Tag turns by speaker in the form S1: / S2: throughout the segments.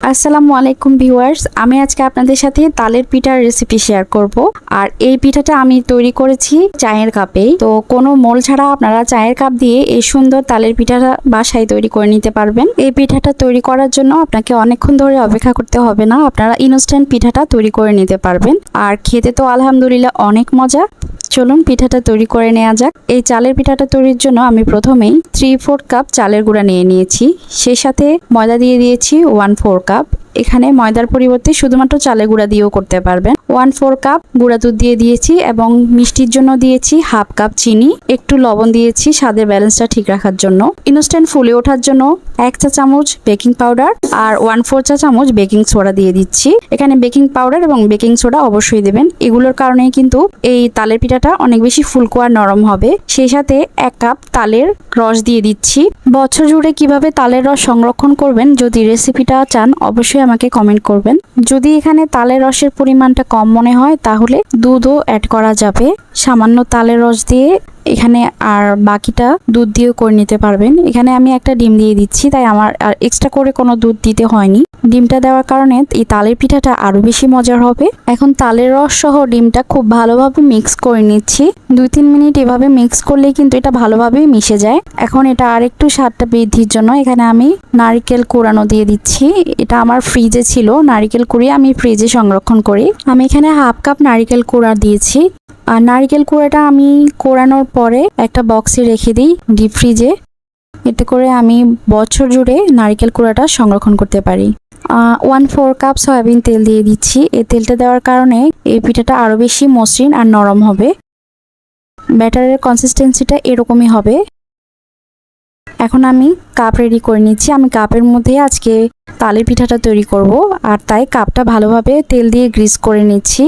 S1: আসসালামু আলাইকুম ভিউয়ার্স, আমি আজকে আপনাদের সাথে তালের পিঠার রেসিপি শেয়ার করব। আর এই পিঠাটা আমি তৈরি করেছি চায়ের কাপে। তো কোনো মোল ছাড়া আপনারা চায়ের কাপ দিয়ে এই সুন্দর তালের পিঠাটা বাসায় তৈরি করে নিতে পারবেন। এই পিঠাটা তৈরি করার জন্য আপনাকে অনেকক্ষণ ধরে অপেক্ষা করতে হবে না, আপনারা ইনস্ট্যান্ট পিঠাটা তৈরি করে নিতে পারবেন। আর খেতে তো আলহামদুলিল্লাহ অনেক মজা। চলুন পিঠাটা তৈরি করে নেওয়া যাক। এই চালের পিঠাটা তৈরির জন্য আমি প্রথমেই থ্রি ফোর কাপ চালের গুঁড়া নিয়ে নিয়েছি। সেই সাথে ময়দা দিয়ে দিয়েছি ওয়ান ফোর কাপ এখানে ময়দার পরিবর্তে শুধুমাত্র চালের গুঁড়া দিয়েও করতে পারবেন। ওয়ান ফোর কাপ গুঁড়া দুধ দিয়ে দিয়েছি এবং মিষ্টির জন্য দিয়েছি হাফ কাপ চিনি, একটু লবণ দিয়েছি স্বাদের ব্যালেন্সটা ঠিক রাখার জন্য। ইনস্ট্যান্ট ফুলে ওঠার জন্য এক চা চামচ বেকিং পাউডার আর ওয়ান ফোর চা চামচ বেকিং সোডা দিয়ে দিচ্ছি। এখানে বেকিং পাউডার এবং বেকিং সোডা অবশ্যই দেবেন। এগুলোর কারণে কিন্তু এই তালের পিঠাটা অনেক বেশি ফুলকো আর নরম হবে। সেই সাথে এক কাপ তালের রস দিয়ে দিচ্ছি। বছর জুড়ে কীভাবে তালের রস সংরক্ষণ করবেন যদি রেসিপিটা চান, অবশ্যই আমাকে কমেন্ট করবেন। যদি এখানে তালের রসের পরিমাণটা কম মনে হয়, তাহলে দুধও অ্যাড করা যাবে। সামান্য তালের রস দিয়ে এখানে আর বাকিটা দুধ দিয়েও করে নিতে পারবেন। এখানে আমি একটা ডিম দিয়ে দিচ্ছি, তাই আমার আর এক্সট্রা করে কোনো দুধ দিতে হয়নি। ডিমটা দেওয়ার কারণে এই তালের পিঠাটা আরও বেশি মজার হবে। এখন তালের রস সহ ডিমটা খুব ভালোভাবে মিক্স করে নিচ্ছি। দুই তিন মিনিট এভাবে মিক্স করলেই কিন্তু এটা ভালোভাবে মিশে যায়। এখন এটা আরেকটু স্বাদটা বৃদ্ধির জন্য এখানে আমি নারকেল কোরানো দিয়ে দিচ্ছি। এটা আমার ফ্রিজে ছিল, নারকেল কুড়িয়ে আমি ফ্রিজে সংরক্ষণ করি। আমি এখানে হাফ কাপ নারকেল কোড়া দিয়েছি। আর নারকেল কুড়াটা আমি কোরানোর পরে একটা বক্সে রেখে দিই ডিপ ফ্রিজে এতে করে আমি বছর জুড়ে নারকেল কুড়াটা সংরক্ষণ করতে পারি। ওয়ান ফোর কাপ সয়াবিন তেল দিয়ে দিচ্ছি। এই তেলটা দেওয়ার কারণে এই পিঠাটা আরও বেশি মসৃণ আর নরম হবে। ব্যাটারের কনসিস্টেন্সিটা এরকমই হবে। এখন আমি কাপ রেডি করে নিচ্ছি। আমি কাপের মধ্যে আজকে তালের পিঠাটা তৈরি করব আর তাই কাপটা ভালোভাবে তেল দিয়ে গ্রিস করে নিচ্ছি।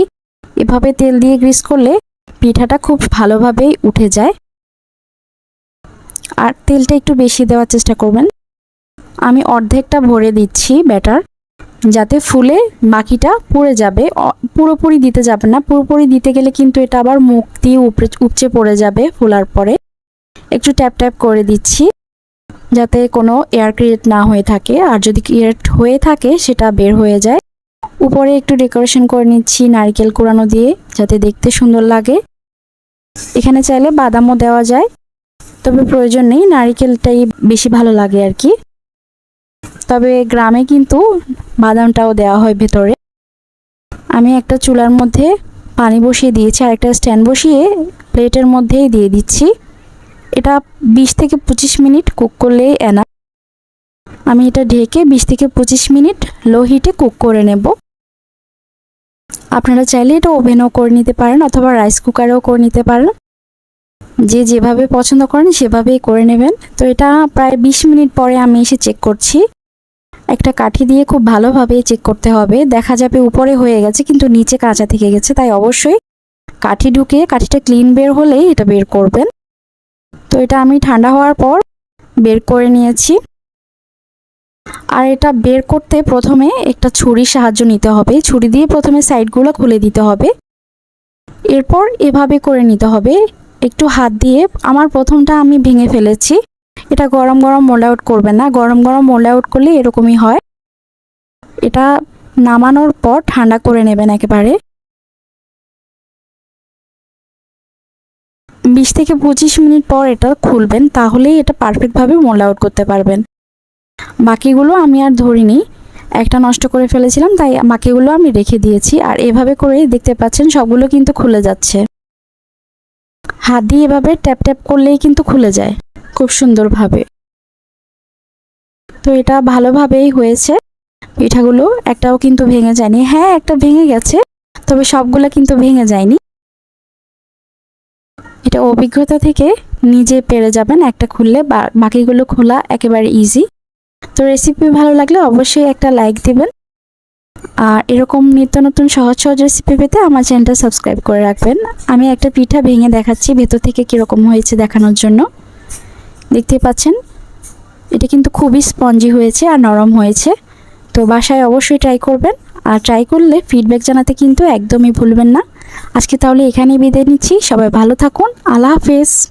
S1: এভাবে তেল দিয়ে গ্রিস করলে পিঠাটা খুব ভালোভাবেই উঠে যায়। আর তেলটা একটু বেশি দেওয়ার চেষ্টা করবেন। আমি অর্ধেকটা ভরে দিচ্ছি ব্যাটার। যাতে ফুলে বাকিটা পড়ে যাবে। পুরোপুরি দিতে যাবে না। পুরোপুরি দিতে গেলে কিন্তু এটা আবার মুখ দিয়ে উপরে উপচে পড়ে যাবে ফোলার পরে। একটু ট্যাপ ট্যাপ করে দিচ্ছি যাতে কোনো এয়ার ক্রিয়েট না হয়ে থাকে। আর যদি ক্রিয়েট হয়ে থাকে, সেটা বের হয়ে যায়। উপরে একটু ডেকোরেশন করে নিচ্ছি নারকেল কুড়ানো দিয়ে, যাতে দেখতে সুন্দর লাগে। এখানে চাইলে বাদামও দেওয়া যায়। তবে প্রয়োজন নেই, নারিকেলটাই বেশি ভালো লাগে আর কি। তবে গ্রামে কিন্তু বাদামটাও দেওয়া হয় ভেতরে। আমি একটা চুলার মধ্যে পানি বসিয়ে দিয়েছি আর একটা স্ট্যান্ড বসিয়ে প্লেটের মধ্যেই দিয়ে দিচ্ছি। এটা বিশ থেকে পঁচিশ মিনিট কুক করলেই এনা আমি এটা ঢেকে বিশ থেকে পঁচিশ মিনিট লো হিটে কুক করে নেব। আপনারা চাইলে এটা ওভেনও করে নিতে পারেন অথবা রাইস কুকারেও করে নিতে পারেন। যে যেভাবে পছন্দ করেন সেভাবেই করে নেবেন। তো এটা প্রায় বিশ মিনিট পরে আমি এসে চেক করছি। একটা কাঠি দিয়ে খুব ভালোভাবে চেক করতে হবে। দেখা যাবে উপরে হয়ে গেছে, কিন্তু নিচে কাঁচা থেকে গেছে, তাই অবশ্যই কাঠি ঢুকে, কাঠিটা ক্লিন বের হলেই এটা বের করবেন। তো এটা আমি ঠান্ডা হওয়ার পর বের করে নিয়েছি। আর এটা বের করতে প্রথমে একটা ছুরির সাহায্য নিতে হবে। ছুরি দিয়ে প্রথমে সাইডগুলো খুলে দিতে হবে। এরপর এভাবে করে নিতে হবে। একটু হাত দিয়ে, আমার প্রথমটা আমি ভেঙে ফেলেছি। এটা গরম গরম মোল আউট করবেন না। গরম গরম মোল আউট করলে এরকমই হয়। এটা নামানোর পর ঠান্ডা করে নেবেন একেবারে। বিশ থেকে পঁচিশ মিনিট পর এটা খুলবেন, তাহলেই এটা পারফেক্টভাবে মোল আউট করতে পারবেন। বাকিগুলো আমি আর ধরিনি। একটা নষ্ট করে ফেলেছিলাম, তাই বাকিগুলো আমি রেখে দিয়েছি। আর এভাবে করে দেখতে পাচ্ছেন, সবগুলো কিন্তু খুলে যাচ্ছে। হাত দিয়ে এভাবে ট্যাপ ট্যাপ করলেই কিন্তু খুলে যায়। খুব সুন্দরভাবে। তো এটা ভালোভাবেই হয়েছে। পিঠাগুলো একটাও কিন্তু ভেঙে যায়নি। হ্যাঁ একটা ভেঙে গেছে, তবে সবগুলো কিন্তু ভেঙে যায়নি। এটা অভিজ্ঞতা থেকে নিজে পেরে যাবেন, একটা খুললে বাকিগুলো খোলা একেবারে ইজি তো রেসিপি ভালো লাগলে অবশ্যই একটা লাইক দিবেন। আর এরকম নিত্য নতুন সহজ সহজ রেসিপি পেতে আমার চ্যানেলটা সাবস্ক্রাইব করে রাখবেন। আমি একটা পিঠা ভেঙে দেখাচ্ছি, ভেতর থেকে কীরকম হয়েছে দেখানোর জন্য। দেখতে পাচ্ছেন? এটা কিন্তু খুবই স্পঞ্জি হয়েছে আর নরম হয়েছে। তো বাসায় অবশ্যই ট্রাই করবেন। আর ট্রাই করলে ফিডব্যাক জানাতে কিন্তু একদমই ভুলবেন না। আজকে তাহলে এখানেই বিদায় নিচ্ছি। সবাই ভালো থাকুন। আল্লাহ হাফেজ।